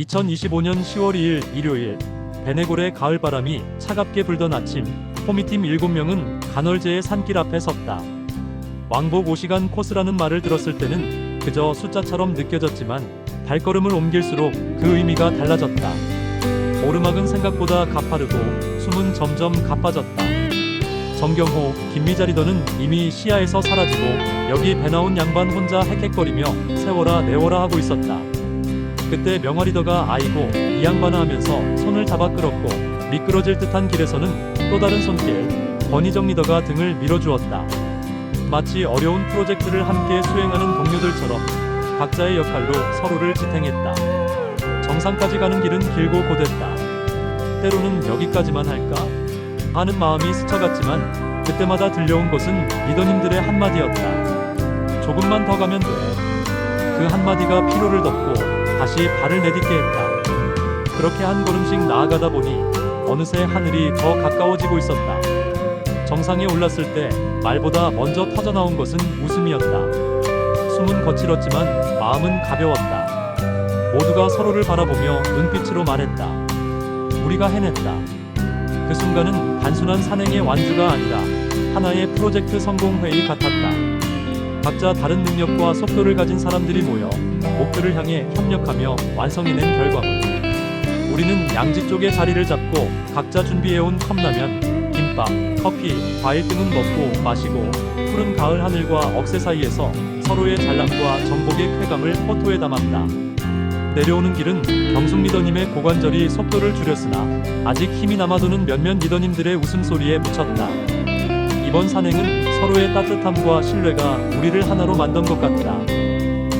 2025년 10월 2일 일요일 베네골의 가을바람이 차갑게 불던 아침 호미팀 7명은 간헐제의 산길 앞에 섰다. 왕복 5시간 코스라는 말을 들었을 때는 그저 숫자처럼 느껴졌지만 발걸음을 옮길수록 그 의미가 달라졌다. 오르막은 생각보다 가파르고 숨은 점점 가빠졌다. 정경호, 김미자 리더는 이미 시야에서 사라지고 여기 배 나온 양반 혼자 헥헥거리며 세워라 내워라 하고 있었다. 그때 명화 리더가 아이고 이 양반아 하면서 손을 잡아 끌었고 미끄러질 듯한 길에서는 또 다른 손길 권희정 리더가 등을 밀어주었다. 마치 어려운 프로젝트를 함께 수행하는 동료들처럼 각자의 역할로 서로를 지탱했다. 정상까지 가는 길은 길고 고됐다. 때로는 여기까지만 할까? 하는 마음이 스쳐갔지만 그때마다 들려온 것은 리더님들의 한마디였다. 조금만 더 가면 돼. 그 한마디가 피로를 덮고 다시 발을 내딛게 했다. 그렇게 한 걸음씩 나아가다 보니 어느새 하늘이 더 가까워지고 있었다. 정상에 올랐을 때 말보다 먼저 터져나온 것은 웃음이었다. 숨은 거칠었지만 마음은 가벼웠다. 모두가 서로를 바라보며 눈빛으로 말했다. 우리가 해냈다. 그 순간은 단순한 산행의 완주가 아니라 하나의 프로젝트 성공 회의 같았다. 각자 다른 능력과 속도를 가진 사람들이 모여 목표를 향해 협력하며 완성해낸 결과물. 우리는 양지 쪽에 자리를 잡고 각자 준비해온 컵라면, 김밥, 커피, 과일 등은 먹고 마시고 푸른 가을 하늘과 억새 사이에서 서로의 잘남과 정복의 쾌감을 포토에 담았다. 내려오는 길은 경숙 리더님의 고관절이 속도를 줄였으나 아직 힘이 남아도는 몇몇 리더님들의 웃음소리에 묻혔다. 이번 산행은 서로의 따뜻함과 신뢰가 우리를 하나로 만든 것 같다.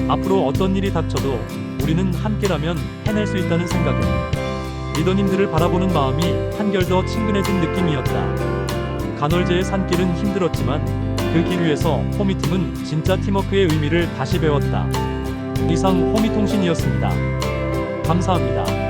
앞으로 어떤 일이 닥쳐도 우리는 함께라면 해낼 수 있다는 생각은 리더님들을 바라보는 마음이 한결 더 친근해진 느낌이었다. 간헐제의 산길은 힘들었지만 그 길 위에서 호미팀은 진짜 팀워크의 의미를 다시 배웠다. 이상 호미통신이었습니다. 감사합니다.